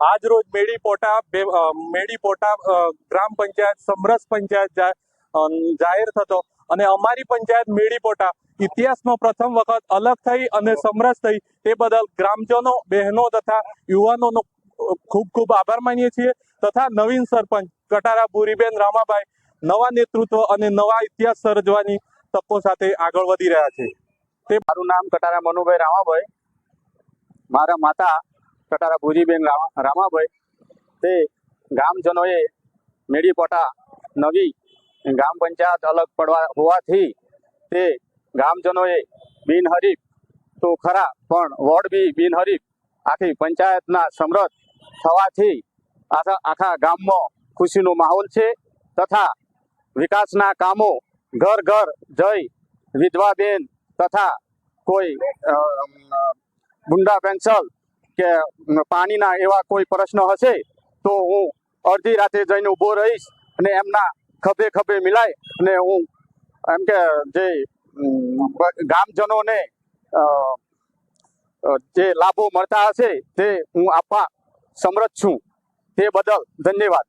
આજ રોજ મેડી પોટા મેડી પોટા ગ્રામ પંચાયત, સમરસ પંચાયત જાહેર થતો અને અમારી પંચાયત મેડી પોટા ઇતિહાસમાં પ્રથમ વખત અલગ થઈ અને સમરસ થઈ તે બદલ ગ્રામજનો, બહેનો તથા યુવાનોનો ખૂબ ખૂબ આભાર માનીએ છીએ તથા નવીન સરપંચ કટારા ભૂરીબેન રામાભાઈ નવા નેતૃત્વ અને નવા ઇતિહાસ સર્જવાની તકો સાથે આગળ વધી રહ્યા છે. તે મારું નામ કટારા મનુભાઈ રામાભાઈ મારા માતા કટારા ભુજીબેન રામા, રામાભાઈ. તે ગામજનોએ મેડીપોટા નવી ગ્રામ પંચાયત અલગ પડવા હોવાથી તે ગામજનોએ બિનહરીફ તો ખરા, પણ વોર્ડ બી બિનહરીફ. આખી પંચાયતના સમરથ થવાથી આખા આખા ગામમાં ખુશીનો માહોલ છે તથા વિકાસના કામો ઘર ઘર જઈ વિધવા બેન તથા કોઈ ગુંડા પેન્સલ કે પાણીના એવા કોઈ પ્રશ્ન હશે, તો હું અડધી રાતે જઈને ઊભો રહીશ અને એમના ખભે ખભે મિલાય અને હું એમ કે જે ગામજનોને જે લાભો મળતા હશે તે હું આપવા સમર્થ છું. તે બદલ ધન્યવાદ.